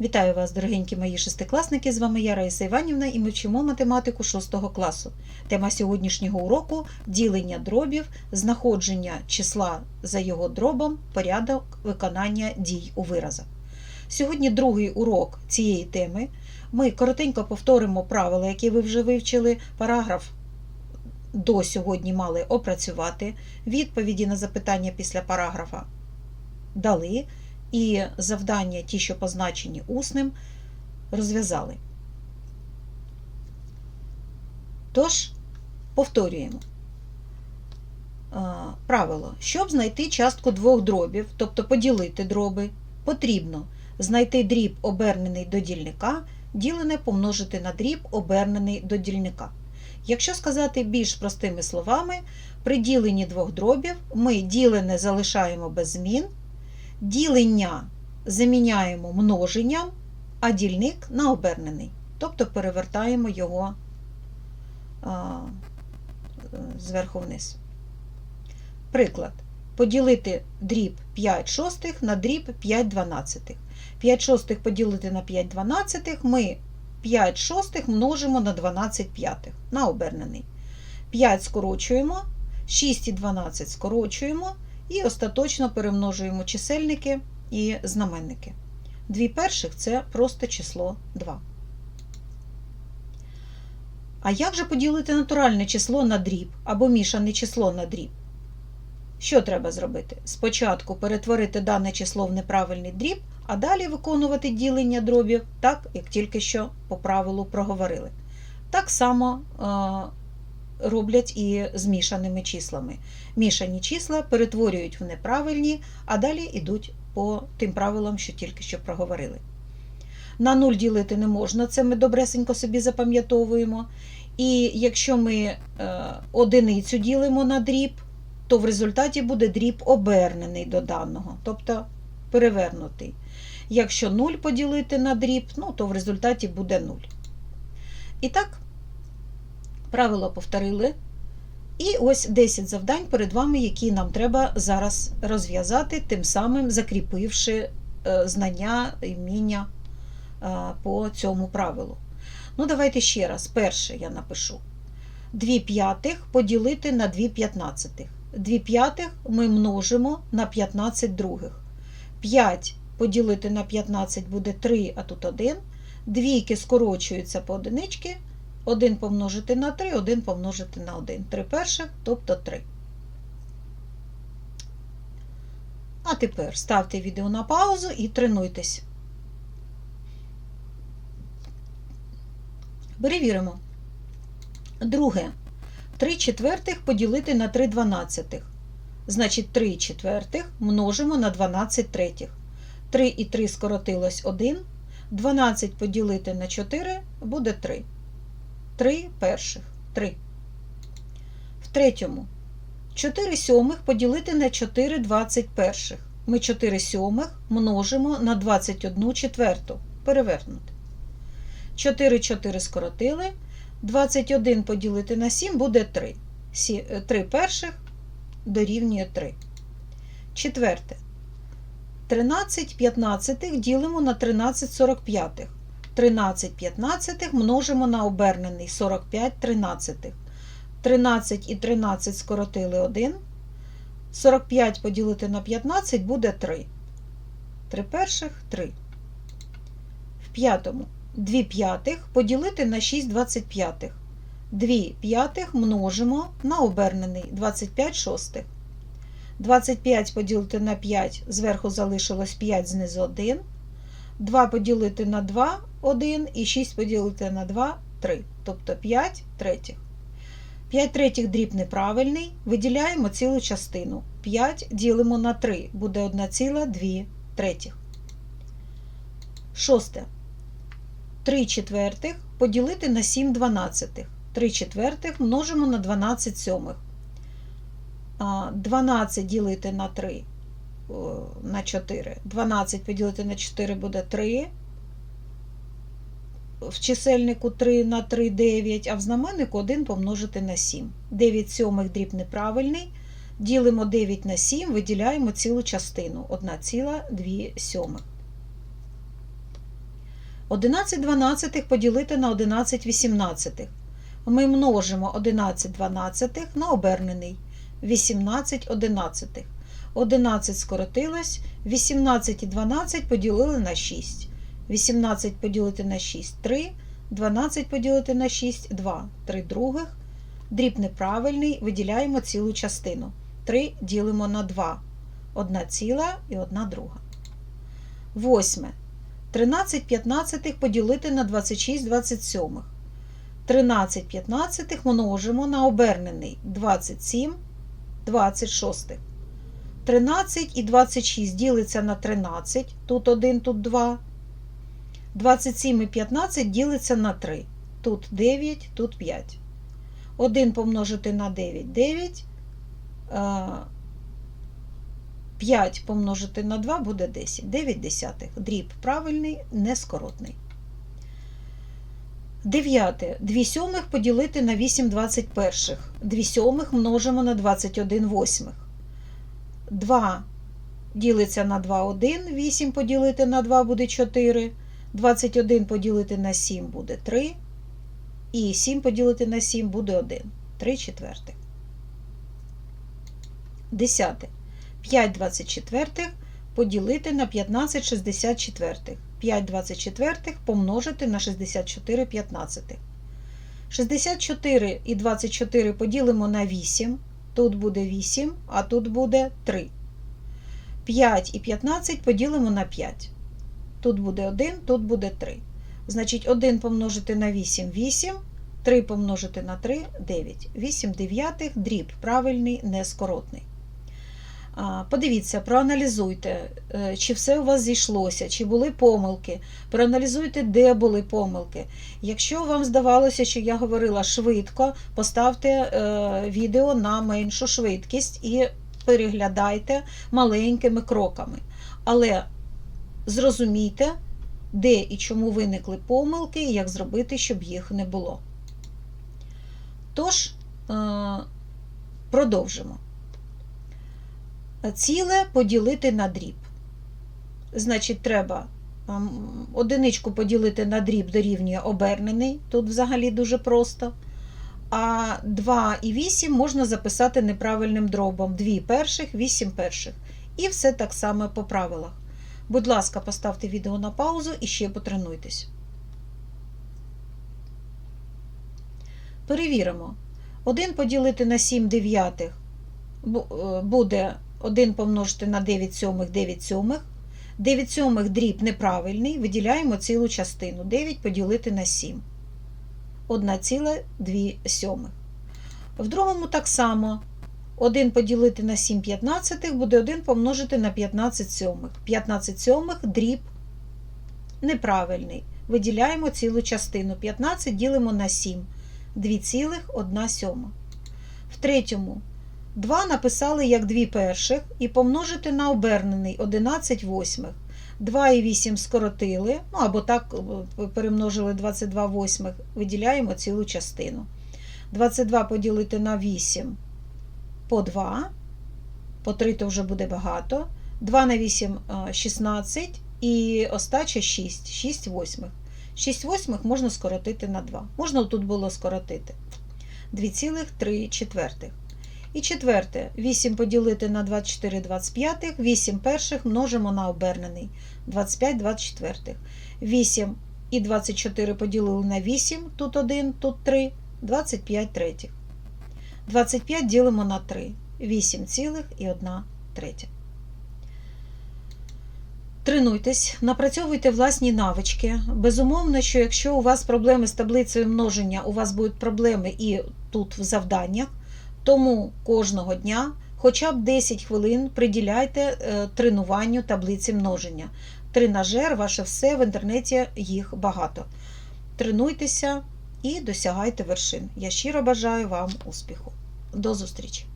Вітаю вас, дорогенькі мої шестикласники! З вами я Раїса Іванівна і ми вчимо математику 6 класу. Тема сьогоднішнього уроку ділення дробів, знаходження числа за його дробом, порядок виконання дій у виразах. Сьогодні другий урок цієї теми. Ми коротенько повторимо правила, які ви вже вивчили. Параграф до сьогодні мали опрацювати. Відповіді на запитання після параграфа дали і завдання, ті, що позначені усним, розв'язали. Тож, повторюємо. Правило. Щоб знайти частку двох дробів, тобто поділити дроби, потрібно знайти дріб, обернений до дільника, ділене помножити на дріб, обернений до дільника. Якщо сказати більш простими словами, при діленні двох дробів ми ділене залишаємо без змін, ділення заміняємо множенням, а дільник на обернений. Тобто перевертаємо його а, зверху вниз. Приклад. Поділити дріб 5 шостих на дріб 5 дванадцятих. 5 шостих поділити на 5 дванадцятих ми 5 шостих множимо на 12 п'ятих, на обернений. 5 скорочуємо, 6 і 12 скорочуємо, і остаточно перемножуємо чисельники і знаменники. Дві перших це просто число 2. А як же поділити натуральне число на дріб або мішане число на дріб? Що треба зробити? Спочатку перетворити дане число в неправильний дріб, а далі виконувати ділення дробів, так, як тільки що по правилу проговорили. Так само е, роблять і з мішаними числами. Мішані числа перетворюють в неправильні, а далі йдуть по тим правилам, що тільки що проговорили. На 0 ділити не можна, це ми добресенько собі запам'ятовуємо. І якщо ми е, одиницю ділимо на дріб, то в результаті буде дріб обернений до даного, тобто перевернутий. Якщо 0 поділити на дріб, ну, то в результаті буде 0. І так, правило повторили. І ось 10 завдань перед вами, які нам треба зараз розв'язати, тим самим закріпивши е, знання і вміння е, по цьому правилу. Ну, давайте ще раз. Перше я напишу. 2 п'ятих поділити на 2 п'ятнадцятих. 2 п'ятих ми множимо на 15 других. 5 поділити на 15 буде 3, а тут 1. Двійки скорочуються по одинички. 1 помножити на 3, 1 помножити на 1. 3 перших, тобто 3. А тепер ставте відео на паузу і тренуйтесь. Перевіримо. Друге. 3 четвертих поділити на 3 дванадцятих. Значить, 3 четвертих множимо на 12 третіх. 3 і 3 скоротилось 1. 12 поділити на 4 буде 3. 3 перших. 3. В третьому. 4 сьомих поділити на 4 двадцять перших. Ми 4 сьомих множимо на 21 четверту. Перевернути. 4 4 скоротили. 21 поділити на 7 буде 3. 3 перших дорівнює 3. Четверте. 13 п'ятнадцятих ділимо на 13 45. 13 п'ятнадцятих множимо на обернений 45 тринадцятих. 13 і 13 скоротили 1. 45 поділити на 15 буде 3. 3 перших 3. В п'ятому. 2 п'ятих поділити на 6 25. 2 п'ятих множимо на обернений 25 шостих. 25 поділити на 5, зверху залишилось 5, знизу 1. 2 поділити на 2 1 і 6 поділити на 2 3. Тобто 5 третіх. 5 третіх дріб неправильний. Виділяємо цілу частину. 5 ділимо на 3, буде 1,2 третіх. Шосте. 3 четвертих поділити на 7 дванадцятих. 3 четвертих множимо на 12 сьомих. 12 ділити на 3 на 4. 12 поділити на 4 буде 3. В чисельнику 3 на 3 9, а в знаменнику 1 помножити на 7. 9 сьомих дріб неправильний. Ділимо 9 на 7, виділяємо цілу частину 1,2 сьомих. 11 дванадцятих поділити на 11 вісімнадцятих. Ми множимо 11 дванадцятих на обернений 18 одинадцятих. 11 скоротилось, 18 і 12 поділили на 6. 18 поділити на 6 3, 12 поділити на 6 2. 3 других. Дріб неправильний, виділяємо цілу частину. 3 ділимо на 2. Одна ціла і одна друга. Восьме. 13 п'ятнадцятих поділити на 26 27. 13 п'ятнадцятих множимо на обернений 27 26. 13 і 26 ділиться на 13, тут 1, тут 2. 27 і 15 ділиться на 3. Тут 9, тут 5. 1 помножити на 9 9. 5 помножити на 2 буде 10. 9 десятих. Дріб правильний, нескоротний. Дев'яте. 2 сьомих поділити на 8 21. 2 сьомих множимо на 21 восьмих. 2 ділиться на 2 1. 8 поділити на 2 буде 4. 21 поділити на 7 буде 3. І 7 поділити на 7 буде 1. 3 четвертих. Десяте. 5 24 поділити на 15 64. 5 24 помножити на 64 15. 64 і 24 поділимо на 8. Тут буде 8, а тут буде 3. 5 і 15 поділимо на 5. Тут буде 1, тут буде 3. Значить, 1 помножити на 8 8, 3 помножити на 3 9. 8 дев'ятих дріб правильний, нескоротний. Подивіться, проаналізуйте, е, чи все у вас зійшлося, чи були помилки. Проаналізуйте, де були помилки. Якщо вам здавалося, що я говорила швидко, поставте е, відео на меншу швидкість і переглядайте маленькими кроками. Але зрозумійте, де і чому виникли помилки, і як зробити, щоб їх не було. Тож, е, продовжимо ціле поділити на дріб. Значить, треба одиничку поділити на дріб дорівнює обернений, тут взагалі дуже просто. А 2 і 8 можна записати неправильним дробом. 2 перших, 8 перших. І все так само по правилах. Будь ласка, поставте відео на паузу і ще потренуйтесь. Перевіримо. 1 поділити на 7 дев'ятих буде 1 помножити на 9 сьомих 9 сьомих. 9 сьомих дріб неправильний, виділяємо цілу частину. 9 поділити на 7. 1,2 сьомих. В другому так само. 1 поділити на 7 п'ятнадцятих буде 1 помножити на 15 сьомих. 15 сьомих дріб неправильний. Виділяємо цілу частину. 15 ділимо на 7. 2,1 сьома. В третьому 2 написали як 2 перших і помножити на обернений 11 восьмих. 2 і 8 скоротили, ну або так е, перемножили 22 восьмих, виділяємо цілу частину. 22 поділити на 8 по 2, по 3 то вже буде багато. 2 на 8 16 і остача 6, 6 восьмих. 6 восьмих можна скоротити на 2. Можна тут було скоротити 2,3 четвертих. І четверте, 8 поділити на 24 25, 8 перших множимо на обернений 25 24. 8 і 24 поділили на 8, тут 1, тут 3, 25 третіх. 25 ділимо на 3, 8 цілих і 1 третя. Тренуйтесь, напрацьовуйте власні навички. Безумовно, що якщо у вас проблеми з таблицею множення, у вас будуть проблеми і тут в завданнях. Тому кожного дня хоча б 10 хвилин приділяйте е, тренуванню таблиці множення. Тренажер, ваше все в інтернеті їх багато. Тренуйтеся і досягайте вершин. Я щиро бажаю вам успіху. До зустрічі!